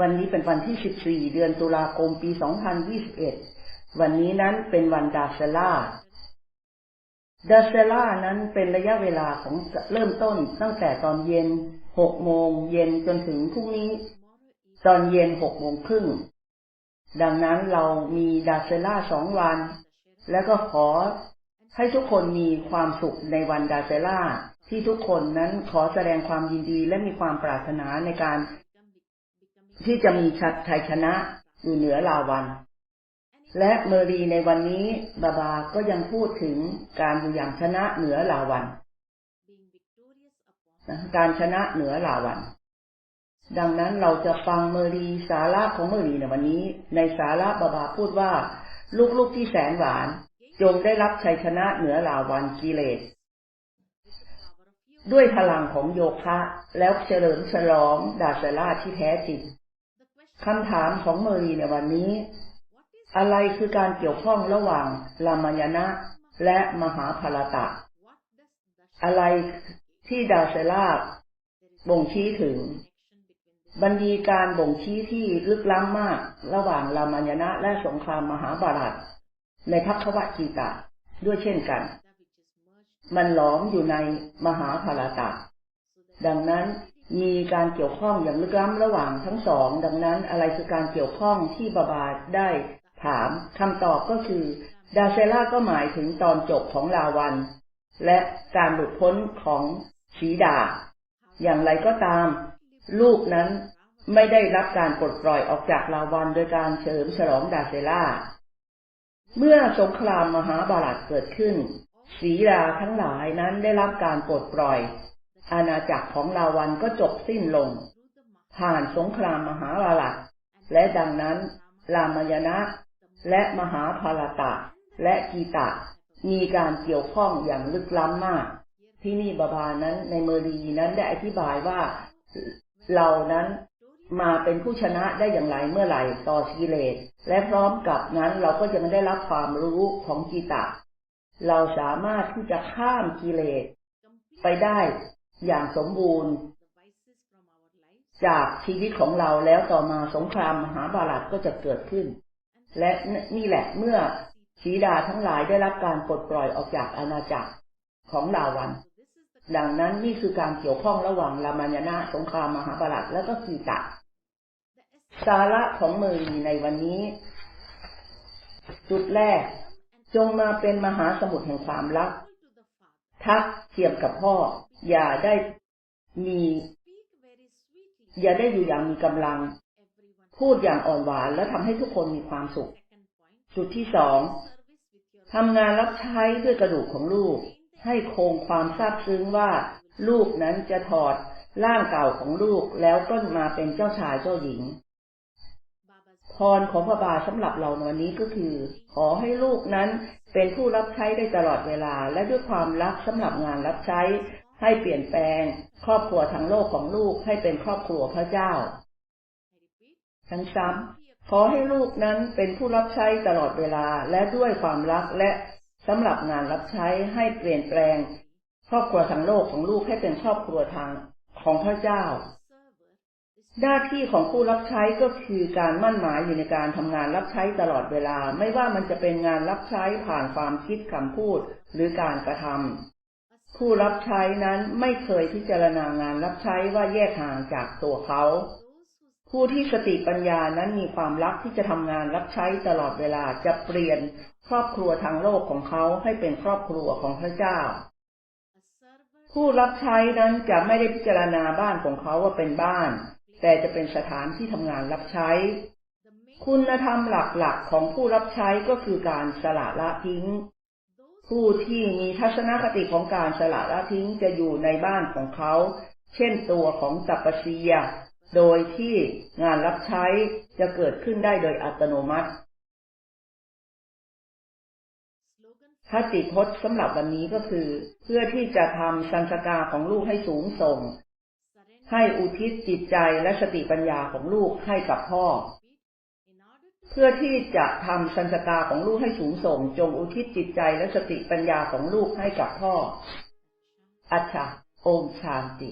วันนี้เป็นวันที่ 14 เดือนตุลาคม ปี 2021 วันนี้นั้นเป็นวันดาเซล่า ดาเซล่านั้นเป็นระยะเวลาของเริ่มต้นตั้งแต่ตอนเย็น 6 โมงเย็นจนถึงพรุ่งนี้ ตอนเย็น 6 โมงครึ่ง ดังนั้นเรามีดาเซล่าสองวัน แล้วก็ขอให้ทุกคนมีความสุขในวันดาเซล่าที่ทุกคนนั้นขอแสดงความยินดีและมีความปรารถนาในการ ที่จะมีชัดชัยชนะอยู่เหนือลาวัน และเมอรีในวันนี้บาบาก็ยังพูดถึงการอยู่อย่างชนะเหนือลาวันการชนะเหนือลาวัน ดังนั้นเราจะฟังเมอรีสาระของเมอรีในวันนี้ ในสาระบาบาพูดว่า ลูกๆที่แสนหวาน จงได้รับชัยชนะเหนือลาวันกิเลสด้วยพลังของโยคะแล้วเฉลิมฉลองดาเซล่าที่แท้จริง คำถามของเมอรีในวันนี้ อะไรคือการเกี่ยวข้องระหว่างลามายณะและมหาภารตะ อะไรที่ดาเซลาบ่งชี้ถึง บันดีการบ่งชี้ที่ลึกล้ำมาก ระหว่างรามายณะและสงครามมหาบารัตในพักควจีตะด้วยเช่นกัน มันหลอมอยู่ในมหาภารตะ ดังนั้น มีการเกี่ยวข้องอย่างลึกล้ำระหว่างทั้งสอง ดังนั้นอะไรคือการเกี่ยวข้องที่บาบาได้ถามคำตอบก็คือ ดาเซล่าก็หมายถึงตอนจบของลาวัน และการหลุดพ้นของสีดา อย่างไรก็ตาม ลูกนั้นไม่ได้รับการปลดปล่อยออกจากลาวันโดยการเฉลิมฉลองดาเซล่า เมื่อสงครามมหาบารัตเกิดขึ้นสีดาทั้งหลายนั้นได้รับการปลดปล่อย อาณาจักรของลาวันก็จบสิ้นลง ผ่านสงครามมหาลาลักและดังนั้น รามายณะและมหาภารตะ และกีตะ มีการเกี่ยวข้องอย่างลึกล้ำมาก ที่นี่บาบานั้นในเมรีนั้นได้อธิบายว่าเรานั้นมาเป็นผู้ชนะได้อย่างไรเมื่อไหร่ต่อกิเลสและพร้อมกับนั้นเราก็จะไม่ได้รับความรู้ของกีตะ เราสามารถที่จะข้ามกิเลสไปได้ อย่างสมบูรณ์ จากชีวิตของเราแล้วต่อมาสงครามมหาบารัตก็จะเกิดขึ้น และนี่แหละเมื่อชีดาทั้งหลายได้รับการปลดปล่อยออกจากอาณาจักรของดาวัน ดังนั้นนี่คือการเกี่ยวข้องระหว่างรามายณะสงครามมหาบารัตและก็กีตะสาระของมือในวันนี้ จุดแรก จงมาเป็นมหาสมุทรแห่งความรัก ทักเทียมกับพ่อ อย่าได้มี อย่าได้อยู่อย่างมีกำลัง พูดอย่างอ่อนหวานและทำให้ทุกคนมีความสุข จุดที่สองทำงานรับใช้ด้วยกระดูกของลูก ให้คงความซาบซึ้งว่า ลูกนั้นจะถอดร่างเก่าของลูกแล้วก็มาเป็นเจ้าชายเจ้าหญิง พรของพระบาทสำหรับเราในวันนี้ก็คือ ขอให้ลูกนั้นเป็นผู้รับใช้ได้ตลอดเวลาและด้วยความรักสำหรับงานรับใช้ ให้เปลี่ยนแปลง ครอบครัวทั้งโลกของลูกให้เป็นครอบครัวพระเจ้า ทั้งซ้ำขอให้ลูกนั้นเป็นผู้รับใช้ตลอดเวลาและด้วยความรักและสำหรับงานรับใช้ให้เปลี่ยนแปลง ครอบครัวทั้งโลกของลูกให้เป็นครอบครัวทางของพระเจ้า หน้าที่ของผู้รับใช้ก็คือการมั่นหมายอยู่ในการทำงานรับใช้ตลอดเวลา ไม่ว่ามันจะเป็นงานรับใช้ผ่านความคิดคำพูดหรือการกระทำ ผู้รับใช้นั้นไม่เคยพิจารณางานรับใช้ว่าแยกห่างจากตัวเขา ผู้ที่สติปัญญานั้นมีความรักที่จะทำงานรับใช้ตลอดเวลาจะเปลี่ยนครอบครัวทางโลกของเขาให้เป็นครอบครัวของพระเจ้า ผู้รับใช้นั้นจะไม่ได้พิจารณาบ้านของเขาว่าเป็นบ้าน แต่จะเป็นสถานที่ทำงานรับใช้ คุณธรรมหลักๆของผู้รับใช้ก็คือการสละละทิ้ง ผู้ที่มีทัศนคติของการสละละทิ้งจะอยู่ในบ้านของเขา เช่นตัวของตัปเซีย โดยที่งานรับใช้จะเกิดขึ้นได้โดยอัตโนมัติคติพจน์สำหรับวันนี้ก็คือ เพื่อที่จะทำสันสกาของลูกให้สูงส่ง ให้อุทิศจิตใจและสติปัญญาของลูกให้กับพ่อ เพื่อที่จะทำสันสกาของลูกให้สูงส่ง จงอุทิศจิตใจและสติปัญญาของลูกให้กับพ่อ อัชชาโอมชานติ